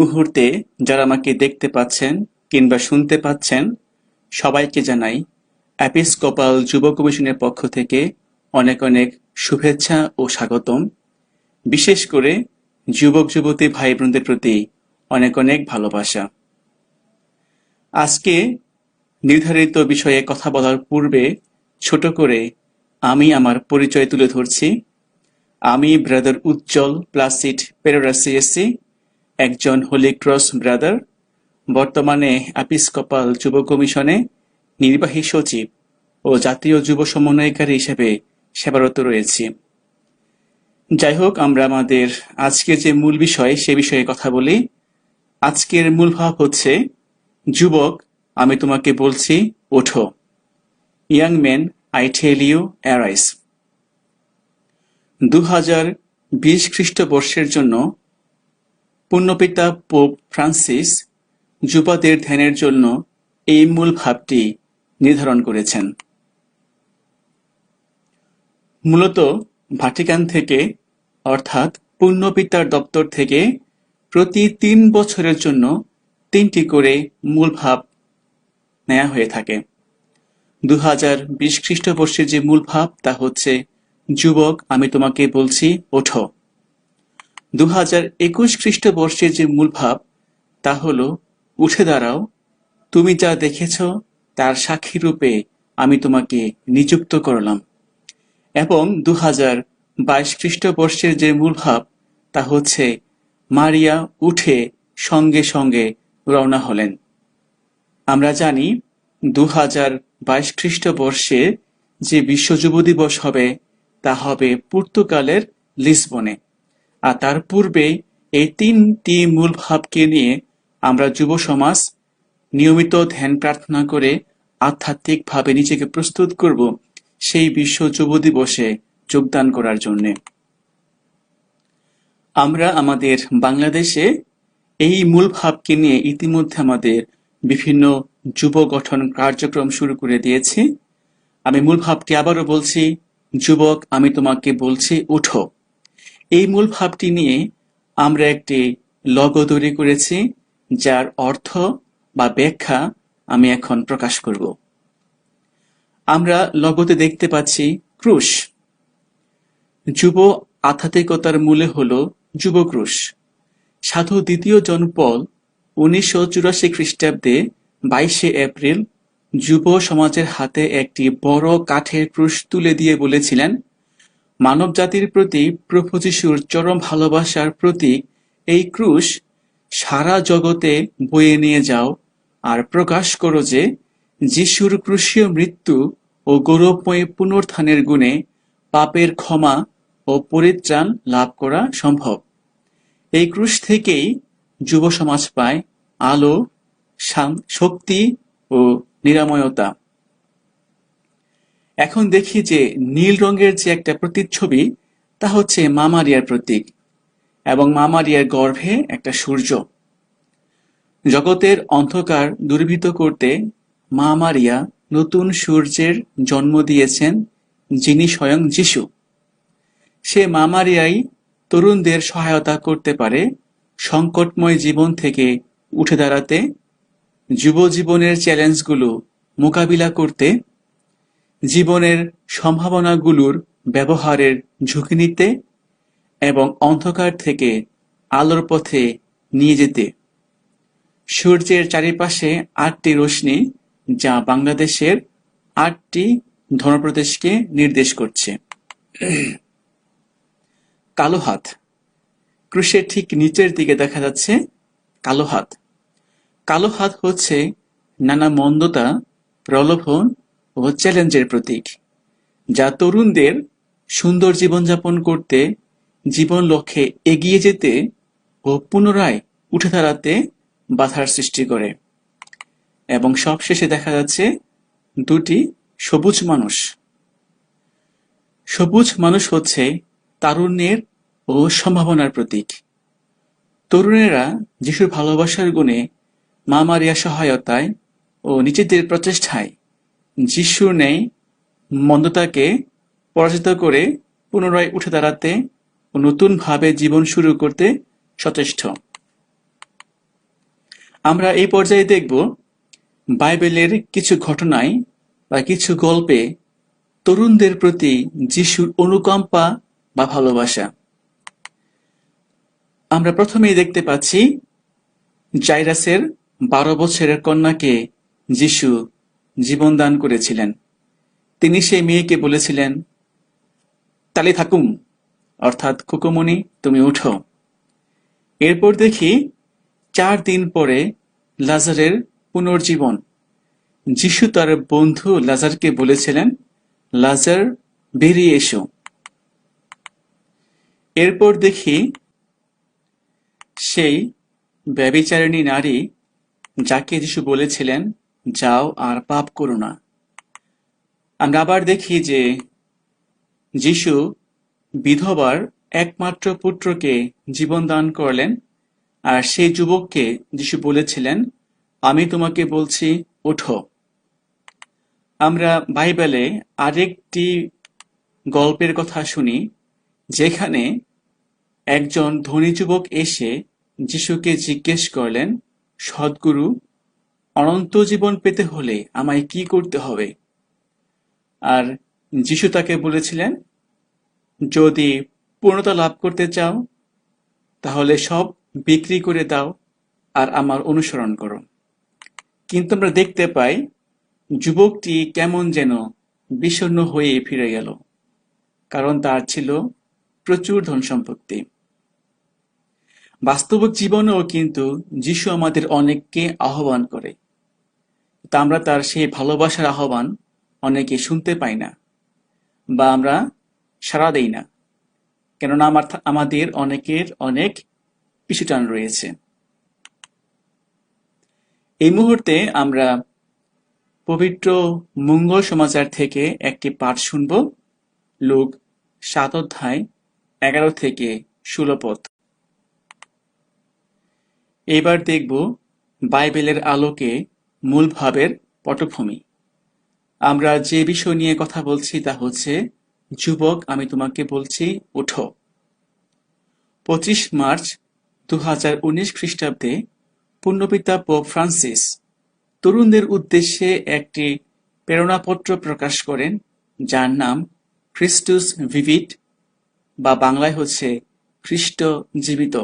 মুহূর্তে যারা আমাকে দেখতে পাচ্ছেন কিংবা শুনতে পাচ্ছেন, সবাইকে জানাই এপিস্কোপাল যুব কমিশনের পক্ষ থেকে অনেক অনেক শুভেচ্ছা ও স্বাগতম। বিশেষ করে যুবক যুবতী ভাই বোনদের প্রতি অনেক অনেক ভালোবাসা। আজকে নির্ধারিত বিষয়ে কথা বলার পূর্বে ছোট করে আমি আমার পরিচয় তুলে ধরছি। আমি ব্রাদার উজ্জ্বল প্লাসিড পেরোরাসিএসসি একজন হোলি ক্রস ব্রাদার বর্তমানে এপিস্কোপাল যুব কমিশনে নির্বাহী সচিব ও জাতীয় যুব সমন্বয়কারী হিসেবে সেবারত রয়েছি। যাই হোক আমরা আমাদের আজকের যে মূল বিষয়, সে বিষয়ে কথা বলি। আজকের মূল ভাব হচ্ছে, যুবক, আমি তোমাকে বলছি, ওঠো। Young men I tell you arise দু হাজার বিশ খ্রিস্টবর্ষের জন্য পুণ্যপিতা পোপ ফ্রান্সিস যুবাদের ধ্যানের জন্য এই মূল ভাবটি নির্ধারণ করেছেন। মূলত ভাটিকান থেকে, অর্থাৎ পুণ্যপিতার দপ্তর থেকে প্রতি তিন বছরের জন্য তিনটি করে মূল ভাব নেওয়া হয়ে থাকে। দু হাজার বিশ খ্রিস্টবর্ষের যে মূল ভাব তা হচ্ছে, যুবক, আমি তোমাকে বলছি, ওঠো। দু হাজার একুশ খ্রিস্টবর্ষের যে মূল ভাব, তা হল, উঠে দাঁড়াও, তুমি যা দেখেছ, তার সাক্ষী রূপে আমি তোমাকে নিযুক্ত করলাম। এবং দু হাজার বাইশ খ্রিস্টবর্ষের যে মূল ভাব, তা হচ্ছে, মারিয়া উঠে সঙ্গে সঙ্গে রওনা হলেন। আমরা জানি দু হাজার বাইশ খ্রিস্টবর্ষে যে বিশ্ব যুব দিবস হবে, তা হবে পর্তুগালের লিসবনে। আর তার পূর্বে এই তিনটি মূল ভাবকে নিয়ে আমরা যুব সমাজ নিয়মিত ধ্যান প্রার্থনা করে আধ্যাত্মিকভাবে নিজেকে প্রস্তুত করব সেই বিশ্ব যুব দিবসে যোগদান করার জন্য। আমরা আমাদের বাংলাদেশে এই মূল ভাবকে নিয়ে ইতিমধ্যে আমাদের বিভিন্ন যুব গঠন কার্যক্রম শুরু করে দিয়েছি। আমি মূল ভাবটি আবারও বলছি, যুবক, আমি তোমাকে বলছি, উঠো। এই মূল ভাবটি নিয়ে আমরা একটি লগো তৈরি করেছি, যার অর্থ বা ব্যাখ্যা আমি এখন প্রকাশ করব। আমরা লগোতে দেখতে পাচ্ছি ক্রুশ। যুব আধ্যাত্মিকতার মূলে হল যুব ক্রুশ। সাধু দ্বিতীয় জনপল উনিশশো চুরাশি খ্রিস্টাব্দে বাইশে এপ্রিল যুব সমাজের হাতে একটি বড় কাঠের ক্রুশ তুলে দিয়ে বলেছিলেন মানব জাতির প্রতি প্রভু যিশুর চরম ভালোবাসার প্রতীক, এই ক্রুশ সারা জগতে বয়ে নিয়ে যাও আর প্রকাশ করো যে যিশুর ক্রুশীয় মৃত্যু ও গৌরবময় পুনর্থানের গুণে পাপের ক্ষমা ও পরিত্রাণ লাভ করা সম্ভব। এই ক্রুশ থেকেই যুব সমাজ পায় আলো শক্তি ও নিরাময়তা। এখন দেখি যে নীল রঙের যে একটা প্রতিচ্ছবি, তা হচ্ছে মামারিয়ার প্রতীক এবং মামারিয়ার গর্ভে একটা সূর্য। জগতের অন্ধকার দুর্বৃত করতে মা মারিয়া নতুন সূর্যের জন্ম দিয়েছেন, যিনি স্বয়ং যিশু। সে মা মারিয়াই তরুণদের সহায়তা করতে পারে সংকটময় জীবন থেকে উঠে দাঁড়াতে যুব জীবনের চ্যালেঞ্জগুলো মোকাবিলা করতে জীবনের সম্ভাবনাগুলোর ব্যবহারের ঝুঁকি নিতে এবং অন্ধকার থেকে আলোর পথে নিয়ে যেতে। সূর্যের চারিপাশে আটটি রশ্মি যা বাংলাদেশের আটটি ধর্মপ্রদেশকে নির্দেশ করছে। কালো হাত। ক্রুশের ঠিক নিচের দিকে দেখা যাচ্ছে কালো হাত। কালো হাত হচ্ছে নানা মন্দতা, প্রলোভন ও চ্যালেঞ্জের প্রতীক, যা তরুণদের সুন্দর জীবনযাপন করতে, জীবন লক্ষ্যে এগিয়ে যেতে ও পুনরায় উঠে দাঁড়াতে বাধার সৃষ্টি করে। এবং সবশেষে দেখা যাচ্ছে দুটি সবুজ মানুষ। সবুজ মানুষ হচ্ছে তারুণ্যের ও সম্ভাবনার প্রতীক। তরুণেরা যিশুর ভালোবাসার গুণে মা মারিয়া সহায়তায় ও নিজেদের প্রচেষ্টায় যিশুর নেই, মন্দতাকে পরাজিত করে পুনরায় উঠে দাঁড়াতে ও নতুনভাবে জীবন শুরু করতে সচেষ্ট। আমরা এই পর্যায়ে দেখব বাইবেলের কিছু ঘটনায় বা কিছু গল্পে তরুণদের প্রতি যিশুর অনুকম্পা বা ভালোবাসা। আমরা প্রথমেই দেখতে পাচ্ছি জাইরাসের বারো বছরের কন্যাকে যিশু জীবন দান করেছিলেন। তিনি সেই মেয়েকে বলেছিলেন, তালি থাকুম, অর্থাৎ কুকুমনি তুমি উঠো। এরপর দেখি চার দিন পরে লাজারের পুনর্জীবন। যিশু তার বন্ধু লাজারকে বলেছিলেন, লাজার, বেরিয়ে এসো। এরপর দেখি সেই ব্যবিচারিণী নারী যাকে যিশু বলেছিলেন যাও আর পাপ করো না। আমরা আবার দেখি যে যিশু বিধবার একমাত্র পুত্রকে জীবন দান করলেন, আর সেই যুবককে যিশু বলেছিলেন, আমি তোমাকে বলছি, ওঠো। আমরা বাইবেলে আরেকটি গল্পের কথা শুনি, যেখানে একজন ধনী যুবক এসে যিশুকে জিজ্ঞেস করলেন, সদ্গুরু অনন্ত জীবন পেতে হলে আমায় কি করতে হবে? আর যিশু তাকে বলেছিলেন, যদি পূর্ণতা লাভ করতে চাও, তাহলে সব বিক্রি করে দাও আর আমার অনুসরণ করো। কিন্তু আমরা দেখতে পাই, যুবকটি কেমন যেন বিষণ্ণ হয়ে ফিরে গেল, কারণ তার ছিল প্রচুর ধন সম্পত্তি। বাস্তবিক জীবনেও কিন্তু যিশু আমাদের অনেককে আহ্বান করে। তা আমরা তার সেই ভালোবাসার আহ্বান অনেকে শুনতে পাই না বা আমরা সাড়া দেই না। কেননা আমার আমাদের অনেকের অনেক পিছুটান রয়েছে। এই মুহূর্তে আমরা পবিত্র মঙ্গল সমাচার থেকে একটি পাঠ শুনব, লোক সাত অধ্যায় এগারো থেকে ষোলো পথ। এবার দেখব বাইবেলের আলোকে মূল ভাবের পটভূমি। আমরা যে বিষয় নিয়ে কথা বলছি তা হচ্ছে, যুবক, আমি তোমাকে বলছি, ওঠো। পঁচিশ মার্চ দু হাজার উনিশ খ্রিস্টাব্দে পুণ্যপিতা পোপ ফ্রান্সিস তরুণদের উদ্দেশ্যে একটি প্রেরণাপত্র প্রকাশ করেন, যার নাম খ্রিস্টুস ভিভিট বা বাংলায় হচ্ছে খ্রিস্ট জীবিত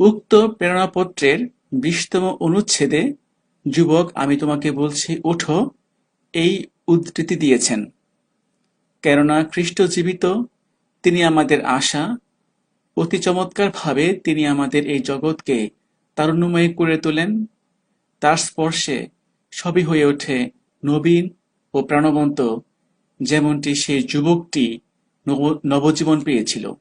উক্ত প্রেরণাপত্রের বিশতম অনুচ্ছেদে যুবক, আমি তোমাকে বলছি, ওঠো। এই উদ্ধৃতি দিয়েছেন। কেননা খ্রিস্ট জীবিত, তিনি আমাদের আশা। অতি চমৎকারভাবে তিনি আমাদের এই জগৎকে তারুণ্যময় করে তোলেন। তার স্পর্শে সবই হয়ে ওঠে নবীন ও প্রাণবন্ত, যেমনটি সেই যুবকটি নবজীবন পেয়েছিল।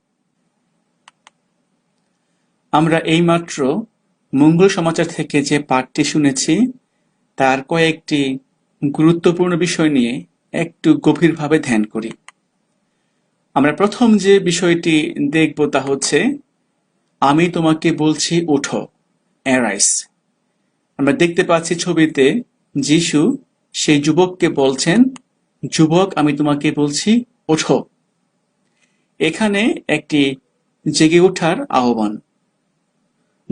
আমরা এইমাত্র মঙ্গল সমাচার থেকে যে পাঠটি শুনেছি, তার কয়েকটি গুরুত্বপূর্ণ বিষয় নিয়ে একটু গভীরভাবে ধ্যান করি। আমরা প্রথম যে বিষয়টি দেখব তা হচ্ছে, আমি তোমাকে বলছি, ওঠো অ্যারাইস আমরা দেখতে পাচ্ছি ছবিতে যিশু সেই যুবককে বলছেন, যুবক, আমি তোমাকে বলছি, ওঠো। এখানে একটি জেগে ওঠার আহ্বান।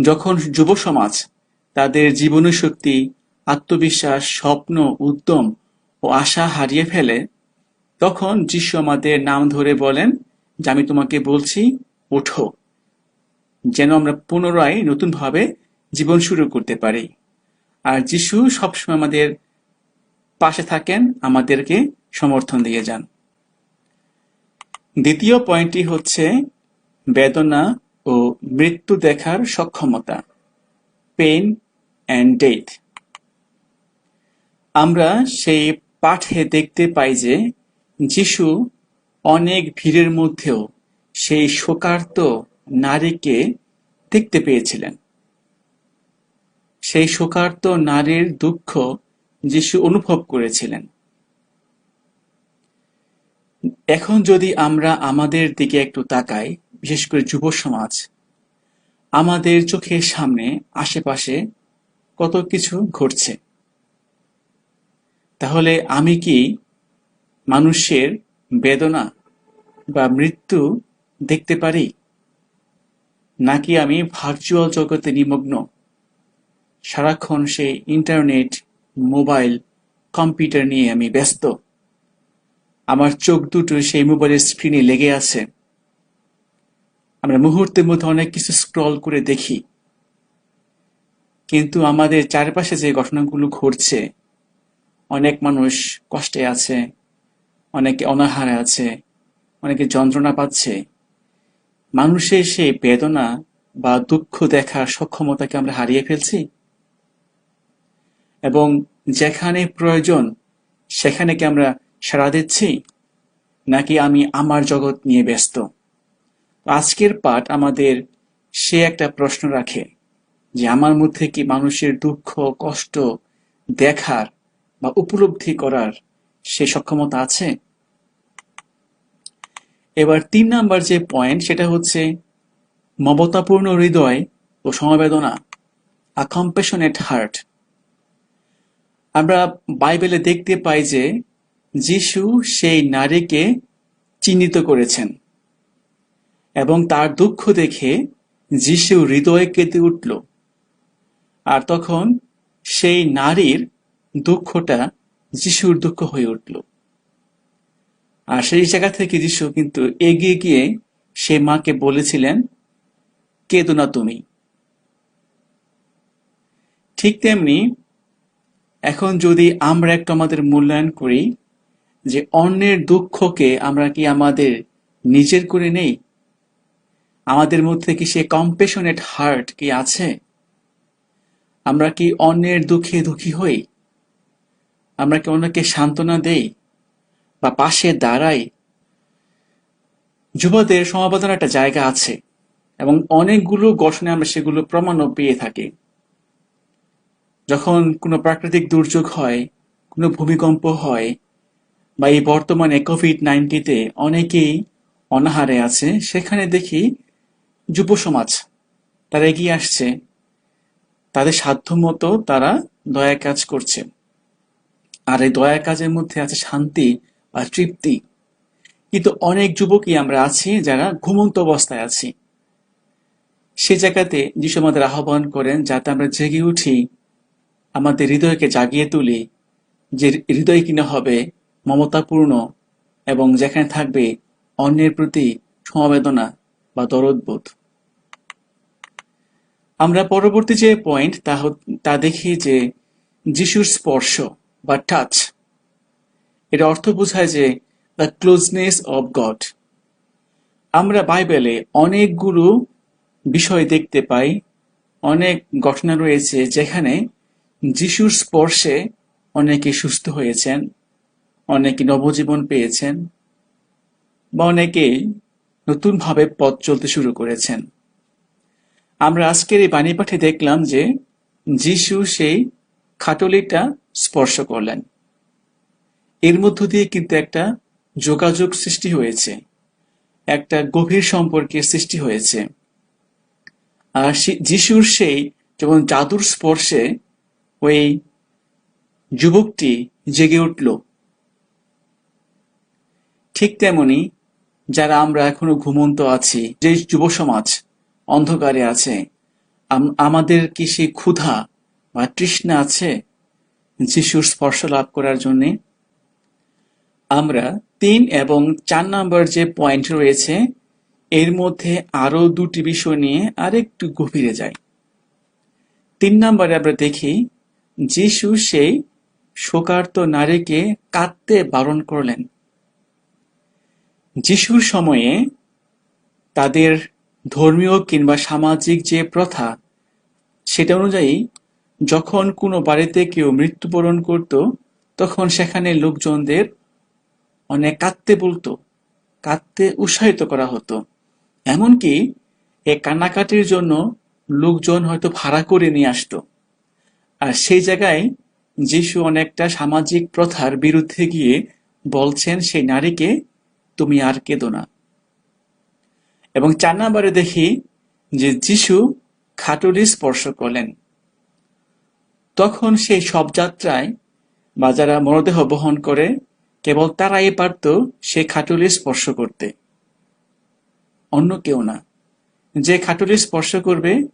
যখন যুব সমাজ তাদের জীবনী শক্তি, আত্মবিশ্বাস, স্বপ্ন, উদ্যম ও আশা হারিয়ে ফেলে, তখন যিশু আমাদের নাম ধরে বলেন যে, আমি তোমাকে বলছি, ওঠো। যেন আমরা পুনরায় নতুনভাবে জীবন শুরু করতে পারি। আর যিশু সবসময় আমাদের পাশে থাকেন, আমাদেরকে সমর্থন দিয়ে যান। দ্বিতীয় পয়েন্টটি হচ্ছে বেদনা ও মৃত্যু দেখার সক্ষমতা পেন অ্যান্ড ডেথ আমরা সেই পাঠে দেখতে পাই যে যিশু অনেক ভিড়ের মধ্যেও সেই শোকার্ত নারীকে দেখতে পেয়েছিলেন। সেই শোকার্ত নারীর দুঃখ যিশু অনুভব করেছিলেন। এখন যদি আমরা আমাদের দিকে একটু তাকাই বিশেষ করে যুব সমাজ আমাদের চোখের সামনে, আশেপাশে কত কিছু ঘটছে। তাহলে আমি কি মানুষের বেদনা বা মৃত্যু দেখতে পারি? নাকি আমি ভার্চুয়াল জগতে নিমগ্ন? সারাক্ষণ সেই ইন্টারনেট মোবাইল কম্পিউটার নিয়ে আমি ব্যস্ত। আমার চোখ দুটো সেই মোবাইলের স্ক্রিনে লেগে আছে। আমরা মুহূর্তের মধ্যে অনেক কিছু স্ক্রল করে দেখি। কিন্তু আমাদের চারপাশে যে ঘটনাগুলো ঘটছে, অনেক মানুষ কষ্টে আছে, অনেকে অনাহারে আছে, অনেকে যন্ত্রণা পাচ্ছে। মানুষের সেই বেদনা বা দুঃখ দেখার সক্ষমতাকে আমরা হারিয়ে ফেলছি। এবং যেখানে প্রয়োজন সেখানে কি আমরা সাড়া দিচ্ছি, নাকি আমি আমার জগৎ নিয়ে ব্যস্ত? আজকের পাঠ আমাদের সে একটা প্রশ্ন রাখে যে আমার মধ্যে কি মানুষের দুঃখ, কষ্ট দেখার বা উপলব্ধি করার সে সক্ষমতা আছে? এবার তিন নাম্বার যে পয়েন্ট সেটা হচ্ছে মমতাপূর্ণ হৃদয় ও সমবেদনা আ কম্পেশনেট হার্ট আমরা বাইবেলে দেখতে পাই যে যিশু সেই নারীকে চিহ্নিত করেছেন। এবং তার দুঃখ দেখে যিশু হৃদয়ে কেঁদে উঠল। আর তখন সেই নারীর দুঃখটা যিশুর দুঃখ হয়ে উঠল। আর সেই জায়গা থেকে যিশু কিন্তু এগিয়ে গিয়ে সে মাকে বলেছিলেন, কেঁদো না তুমি। ঠিক তেমনি এখন যদি আমরা একটু আমাদের মূল্যায়ন করি যে অন্যের দুঃখকে আমরা কি আমাদের নিজের করে নেই আমাদের মধ্যে কি সে কম্পেশনেট হার্ট কি আছে? আমরা কি অন্যের দুঃখে দুঃখী হই? আমরা কি অন্যকে সান্ত্বনা দেই বা পাশে দাঁড়াই? যুবদের সমাবেদন একটা জায়গা আছে এবং অনেকগুলো গঠনে আমরা সেগুলো প্রমাণও পেয়ে থাকি। যখন কোনো প্রাকৃতিক দুর্যোগ হয়, কোনো ভূমিকম্প হয় বা এই বর্তমানে কোভিড নাইন্টিতে অনেকেই অনাহারে আছে, সেখানে দেখি যুব সমাজ তারা এগিয়ে আসছে। তাদের সাধ্যমতো তারা দয়া কাজ করছে। আর এই দয়া কাজের মধ্যে আছে শান্তি বা তৃপ্তি। কিন্তু অনেক যুবকই আমরা আছি যারা ঘুমন্ত অবস্থায় আছি। সে জায়গাতে যিশু আমাদের আহ্বান করেন, যাতে আমরা জেগে উঠি, আমাদের হৃদয়কে জাগিয়ে তুলি, যে হৃদয় কিনা হবে মমতাপূর্ণ এবং যেখানে থাকবে অন্যের প্রতি সমবেদনা বা দরদবোধ আমরা পরবর্তী যে পয়েন্ট তা তা দেখি যে যিশুর স্পর্শ বা টাচ এর অর্থ বোঝায় যে দ্য ক্লোজনেস অব গড আমরা বাইবেলে অনেকগুলো বিষয় দেখতে পাই, অনেক ঘটনা রয়েছে যেখানে যিশুর স্পর্শে অনেকে সুস্থ হয়েছেন, অনেকে নবজীবন পেয়েছেন, বা অনেকেই নতুনভাবে পথ চলতে শুরু করেছেন। আমরা আজকের এই বাণী পাঠে দেখলাম যে যিশু সেই খাটলিটা স্পর্শ করলেন। এর মধ্য দিয়ে কিন্তু একটা যোগাযোগ সৃষ্টি হয়েছে, একটা গভীর সম্পর্কের সৃষ্টি হয়েছে। আর যিশুর সেই যেমন জাদুর স্পর্শে ওই যুবকটি জেগে উঠল, ঠিক তেমনি যারা আমরা এখনও ঘুমন্ত আছি, যে যুব সমাজ অন্ধকারে আছে আমাদের কি সেই ক্ষুধা বা তৃষ্ণা আছে যিশুর স্পর্শ লাভ করার জন্য? আমরা তিন এবং চার নম্বর যে পয়েন্ট রয়েছে, এর মধ্যে আরও দুটি বিষয় নিয়ে আরেকটু গভীরে যাই। তিন নম্বরে আমরা দেখি, যিশু সেই শোকার্ত নারীকে কাঁদতে বারণ করলেন। যিশুর সময়ে তাদের ধর্মীয় কিংবা সামাজিক যে প্রথা, সেটা অনুযায়ী যখন কোনো বাড়িতে কেউ মৃত্যুবরণ করত, তখন সেখানে লোকজনদের অনেক কাঁদতে বলতো, কাঁদতে উৎসাহিত করা হতো। এমনকি এ কান্নাকাটির জন্য লোকজন হয়তো ভাড়া করে নিয়ে আসতো। আর সেই জায়গায় যিশু অনেকটা সামাজিক প্রথার বিরুদ্ধে গিয়ে বলছেন, সেই নারীকে তুমি আর কেঁদো না। এবং চার নাম্বারে দেখি যে যিশু খাটুলি স্পর্শ করলেন। তখন সেই সব যাত্রায় বা যারা মরদেহ বহন করে, কেবল তারাই পারত সে খাটুলি স্পর্শ করতে। অন্য কেউ না। যে খাটুলি স্পর্শ করবে,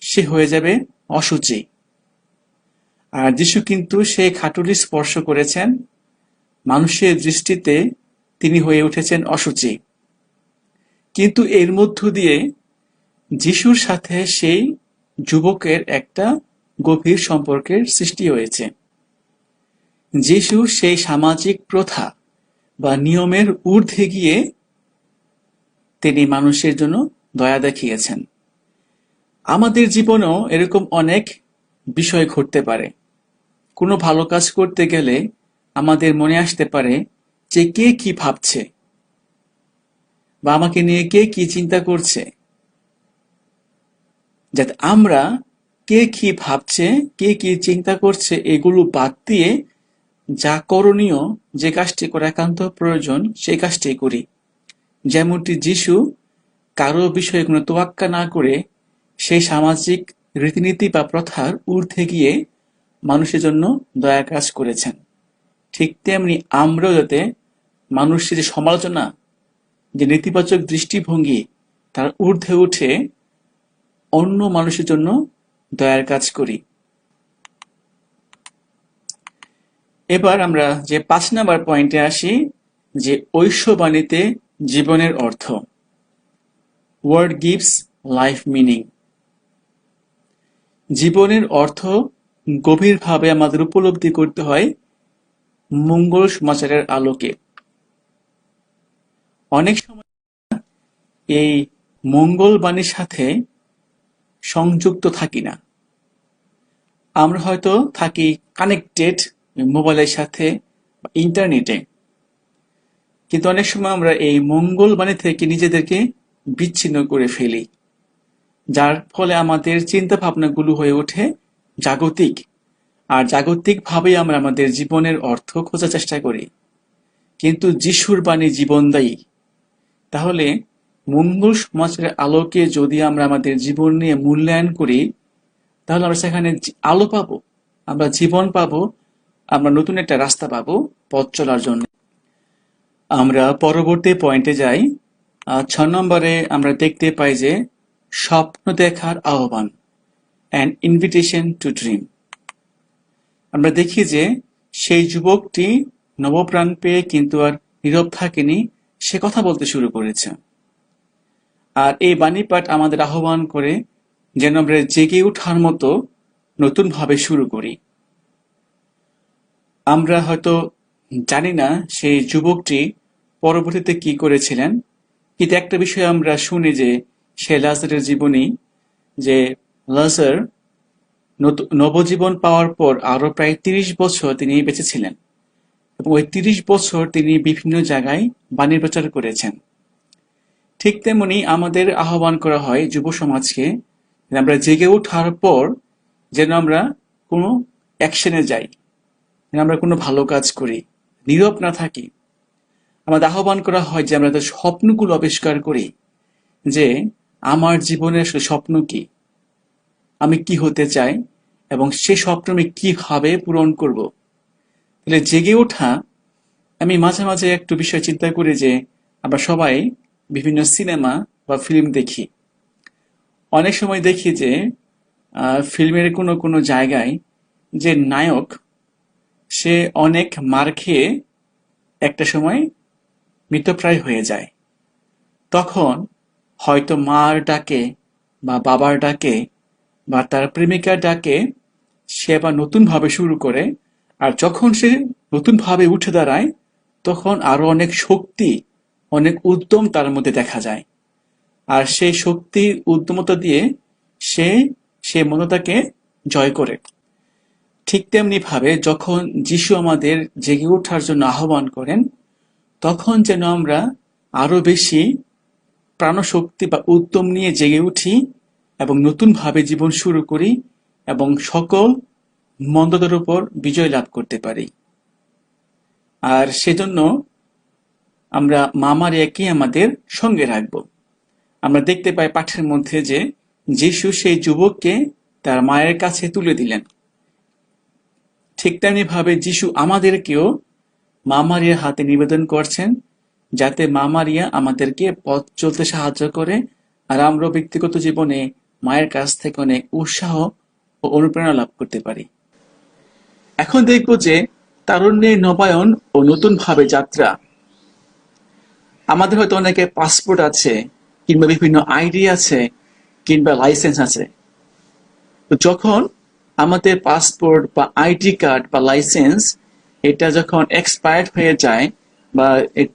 সে হয়ে যাবে অসুচি। আর যিশু কিন্তু সেই খাটুলি স্পর্শ করেছেন মানুষের দৃষ্টিতে তিনি হয়ে উঠেছেন অসুচি। কিন্তু এর মধ্য দিয়ে যিশুর সাথে সেই যুবকের একটা গভীর সম্পর্কের সৃষ্টি হয়েছে। যিশু সেই সামাজিক প্রথা বা নিয়মের ঊর্ধ্বে গিয়ে তিনি মানুষের জন্য দয়া দেখিয়েছেন। আমাদের জীবনেও এরকম অনেক বিষয় ঘটতে পারে। কোনো ভালো কাজ করতে গেলে আমাদের মনে আসতে পারে যে কে কি ভাবছে? বা আমাকে নিয়ে কে কি চিন্তা করছে? যাতে আমরা কে কি ভাবছে, কে কি চিন্তা করছে, এগুলো বাদ দিয়ে যা করণীয়, যে কাজটি করা একান্ত প্রয়োজন, সেই কাজটি করি। যেমনটি যিশু কারও বিষয়ে কোনো তোয়াক্কা না করে সেই সামাজিক রীতিনীতি বা প্রথার ঊর্ধ্বে গিয়ে মানুষের জন্য দয়া কাজ করেছেন। ঠিক তেমনি আমরাও যাতে মানুষের যে সমালোচনা, যে নেতিবাচক দৃষ্টিভঙ্গি, তার ঊর্ধ্বে উঠে অন্য মানুষের জন্য দয়ার কাজ করি। এবার আমরা যে পাঁচ নাম্বার পয়েন্টে আসি, যে ঐশ্ববাণীতে জীবনের অর্থ। ওয়ার্ড গিভস লাইফ মিনিং জীবনের অর্থ গভীরভাবে আমাদের উপলব্ধি করতে হয় মঙ্গল সমাচারের আলোকে। অনেক সময় এই মঙ্গলবাণীর সাথে সংযুক্ত থাকি না। আমরা হয়তো থাকি কানেক্টেড মোবাইলের সাথে ইন্টারনেটে কিন্তু অনেক সময় আমরা এই মঙ্গলবাণী থেকে নিজেদেরকে বিচ্ছিন্ন করে ফেলি, যার ফলে আমাদের চিন্তা ভাবনাগুলো হয়ে ওঠে জাগতিক। আর জাগতিকভাবেই আমরা আমাদের জীবনের অর্থ খোঁজার চেষ্টা করি। কিন্তু যিশুর বাণী জীবনদায়ী। তাহলে মঙ্গল সমাজের আলোকে যদি আমরা আমাদের জীবন নিয়ে মূল্যায়ন করি, তাহলে আমরা সেখানে আলো পাবো, আমরা জীবন পাবো, আমরা নতুন একটা রাস্তা পাবো পথ চলার জন্য। আমরা পরবর্তী পয়েন্টে যাই। ছ নম্বরে আমরা দেখতে পাই যে স্বপ্ন দেখার আহ্বান অ্যান্ড ইনভিটেশন টু ড্রিম আমরা দেখি যে সেই যুবকটি নবপ্রাণ পেয়ে কিন্তু আর নীরব থাকেনি সে কথা বলতে শুরু করেছে। আর এই বাণী পাঠ আমাদের আহ্বান করে যেন আমরা জেগে ওঠার মতো নতুনভাবে শুরু করি। আমরা হয়তো জানি না সেই যুবকটি পরবর্তীতে কি করেছিলেন, কিন্তু একটা বিষয় আমরা শুনি যে সে লাজারের জীবনী, যে লাজার নবজীবন পাওয়ার পর আরও প্রায় তিরিশ বছর তিনি বেঁচে ছিলেন এবং ওই তিরিশ বছর তিনি বিভিন্ন জায়গায় বাণী প্রচার করেছেন। ঠিক তেমনি আমাদের আহ্বান করা হয় যুব সমাজকে আমরা জেগে ওঠার পর যেন আমরা কোনো অ্যাকশনে যাই, যেন আমরা কোনো ভালো কাজ করি, নীরব না থাকি। আমাদের আহ্বান করা হয় যে আমরা তাদের স্বপ্নগুলো আবিষ্কার করি যে আমার জীবনের আসলে স্বপ্ন কি, আমি কি হতে চাই এবং সে স্বপ্ন আমি কীভাবে পূরণ করব। তাহলে জেগে ওঠা, আমি মাঝে মাঝে একটু বিষয় চিন্তা করি যে, আমরা সবাই বিভিন্ন সিনেমা বা ফিল্ম দেখি। অনেক সময় দেখি যে ফিল্মের কোনো কোনো জায়গায় যে নায়ক, সে অনেক মার খেয়ে একটা সময় মৃতপ্রায় হয়ে যায়। তখন হয়তো মার ডাকে বা বাবার ডাকে বা তার প্রেমিকার ডাকে সে আবার নতুনভাবে শুরু করে আর যখন সে নতুনভাবে উঠে দাঁড়ায়, তখন আরও অনেক শক্তি, অনেক উদ্যম তার মধ্যে দেখা যায়। আর সেই শক্তি, উদ্যমতা দিয়ে সে সে মনতাকে জয় করে। ঠিক তেমনি ভাবে যখন যিশু আমাদের জেগে ওঠার জন্য আহ্বান করেন, তখন যেন আমরা আরও বেশি প্রাণশক্তি বা উদ্যম নিয়ে জেগে উঠি এবং নতুনভাবে জীবন শুরু করি এবং সকল মন্দতার উপর বিজয় লাভ করতে পারি। আর সেজন্য আমরা মামার একই আমাদের সঙ্গে রাখব। আমরা দেখতে পাই পাঠের মধ্যে যে যিশু সেই যুবককে তার মায়ের কাছে তুলে দিলেন। ঠিক তেমনি ভাবে যিশু আমাদেরকেও মা মারিয়ার হাতে নিবেদন করছেন যাতে মা মারিয়া আমাদেরকে পথ চলতে সাহায্য করে আর আমরা ব্যক্তিগত জীবনে মায়ের কাছ থেকে অনেক উৎসাহ ও অনুপ্রেরণা লাভ করতে পারি। এখন দেখব যে তারুণ্যের নবায়ন ও নতুন ভাবে যাত্রা। আমাদের হয়তো অনেকে পাসপোর্ট আছে, কিংবা বিভিন্ন আইডি আছে, কিংবা লাইসেন্স আছে। তো যখন আমাদের পাসপোর্ট বা আইডি কার্ড বা লাইসেন্স এটা যখন এক্সপায়ার্ড হয়ে যায় বা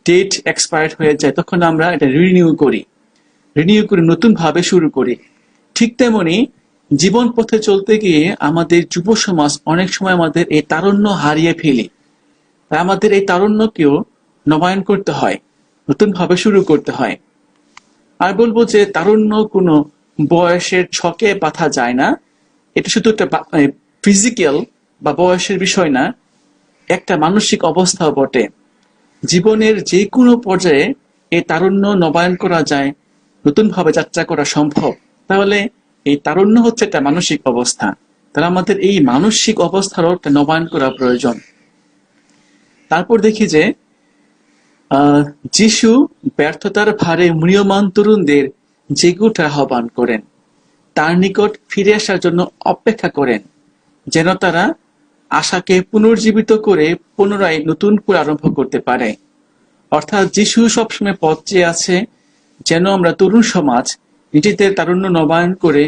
ডেট এক্সপায়ার্ড হয়ে যায়, তখন আমরা এটা রিনিউ করি। রিনিউ করে নতুন ভাবে শুরু করি। ঠিক তেমনি জীবন পথে চলতে গিয়ে আমাদের যুব সমাজ অনেক সময় আমাদের এই তারুণ্য হারিয়ে ফেলে। তাই আমাদের এই তারুণ্যকেও নবায়ন করতে হয় নতুন ভাবে শুরু করতে হয়। আর বলব যে তারুণ্য কোনো বয়সের ছকে বাঁধা যায় না। এটা শুধু একটা ফিজিক্যাল বা বয়সের বিষয় না, একটা মানসিক অবস্থাও বটে। জীবনের যে কোনো পর্যায়ে এই তারুণ্য নবায়ন করা যায়, নতুনভাবে যাত্রা করা সম্ভব। তাহলে এই তারুণ্য হচ্ছে একটা মানসিক অবস্থা। তাহলে আমাদের এই মানসিক অবস্থারও একটা নবায়ন করা প্রয়োজন। তারপর দেখি যে যিশু ব্যর্থতার ভারে ম্রিয়মান তরুণদের জেগুটা আহ্বান করেন, তার নিকট ফিরে আসার জন্য অপেক্ষা করেন, যেন তারা আশাকে পুনর্জীবিত করে পুনরায় নতুন করে আরম্ভ করতে পারে। অর্থাৎ যিশু সবসময় পথ চেয়ে আছে, যেন আমরা তরুণ সমাজ নিজেদের তারুণ্য নবায়ন করে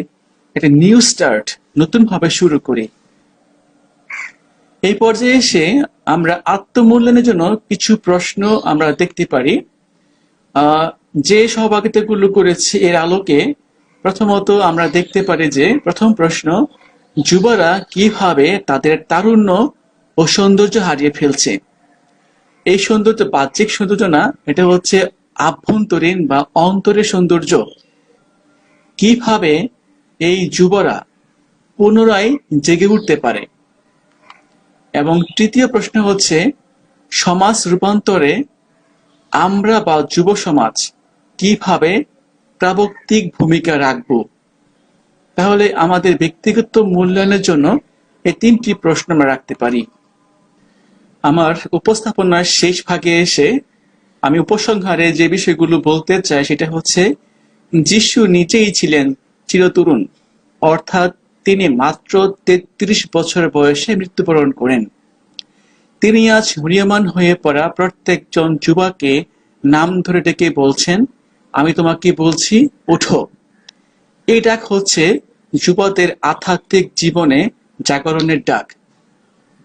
একটা নিউ স্টার্ট নতুন ভাবে শুরু করি। এই পর্যায়ে এসে আমরা আত্মমূল্যায়নের জন্য কিছু প্রশ্ন আমরা দেখতে পারি। যে সহভাগিতাগুলো করেছে এর আলোকে প্রথমত আমরা দেখতে পারি যে প্রথম প্রশ্ন, যুবরা কীভাবে তাদের তারুণ্য ও সৌন্দর্য হারিয়ে ফেলছে? এই সৌন্দর্য বাহ্যিক সৌন্দর্য না, এটা হচ্ছে আভ্যন্তরীণ বা অন্তরের সৌন্দর্য। কীভাবে এই যুবরা পুনরায় জেগে উঠতে পারে? এবং তৃতীয় প্রশ্ন হচ্ছে, সমাজ রূপান্তরে আমরা বা যুব সমাজ কীভাবে প্রাবক্তিক ভূমিকা রাখব? তাহলে আমাদের ব্যক্তিগত মূল্যায়নের জন্য এই তিনটি প্রশ্ন আমরা রাখতে পারি। আমার উপস্থাপনার শেষ ভাগে এসে আমি উপসংহারে যে বিষয়গুলো বলতে চাই সেটা হচ্ছে যিশু নিজেই ছিলেন চিরতরুণ, অর্থাৎ তিনি মাত্র তেত্রিশ বছর বয়সে মৃত্যুবরণ করেন। তিনি আজ ম্রিয়মান হয়ে পড়া প্রত্যেকজন যুবাকে নাম ধরে ডেকে বলছেন, আমি তোমাকে বলছি, ওঠো। এই ডাক হচ্ছে যুবদের আধ্যাত্মিক জীবনে জাগরণের ডাক,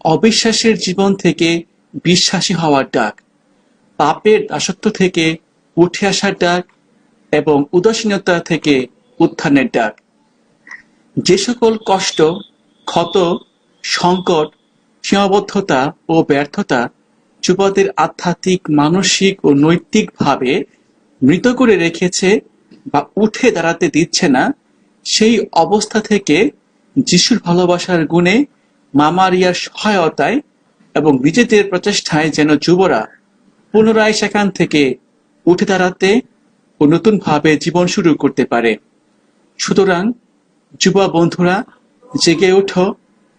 অবিশ্বাসের জীবন থেকে বিশ্বাসী হওয়ার ডাক, পাপের দাসত্ব থেকে উঠে আসার ডাক এবং উদাসীনতা থেকে উত্থানের ডাক। যে সকল কষ্ট, ক্ষত, সংকট, সীমাবদ্ধতা ও ব্যর্থতা যুবদের আধ্যাত্মিক, মানসিক ও নৈতিকভাবে মৃত করে রেখেছে বা উঠে দাঁড়াতে দিচ্ছে না, সেই অবস্থা থেকে যিশুর ভালোবাসার গুণে মামারিয়ার সহায়তায় এবং নিজেদের প্রচেষ্টায় যেন যুবরা পুনরায় সেখান থেকে উঠে দাঁড়াতে ও নতুনভাবে জীবন শুরু করতে পারে। সুতরাং, যুবা বন্ধুরা, জেগে ওঠো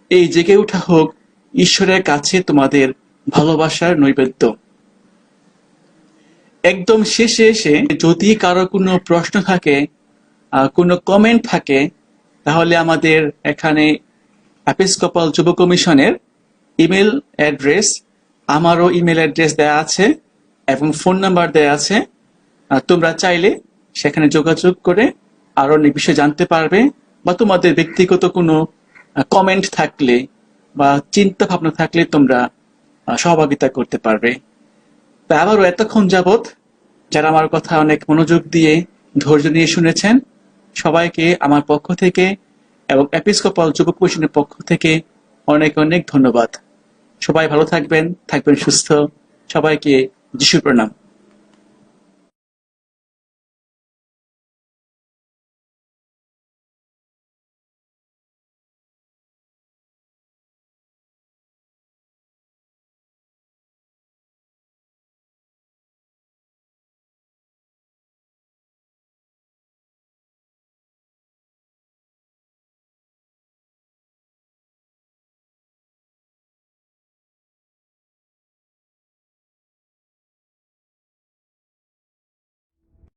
এই জেগে ওঠা হোক ঈশ্বরের কাছে তোমাদের ভালোবাসার নৈবেদ্য। একদম শেষে এসে যদি কারও কোনো প্রশ্ন থাকে কোনো কমেন্ট থাকে, তাহলে আমাদের এখানে অ্যাপিসকপাল যুব কমিশনের ইমেল অ্যাড্রেস আমারও ইমেল অ্যাড্রেস দেয়া আছে এবং ফোন নাম্বার দেয়া আছে। তোমরা চাইলে সেখানে যোগাযোগ করে আরও অনেক বিষয় জানতে পারবে বা তোমাদের ব্যক্তিগত কোনো কমেন্ট থাকলে বা চিন্তা ভাবনা থাকলে তোমরা সহভাগিতা করতে পারবে। তা আবারও এতক্ষণ যাবৎ যারা আমার কথা অনেক মনোযোগ দিয়ে ধৈর্য নিয়ে শুনেছেন, সবাইকে আমার পক্ষ থেকে এবং এপিসকপাল যুব কমিশনের পক্ষ থেকে অনেক অনেক ধন্যবাদ। সবাই ভালো থাকবেন থাকবেন সুস্থ। সবাইকে যিশু প্রণাম।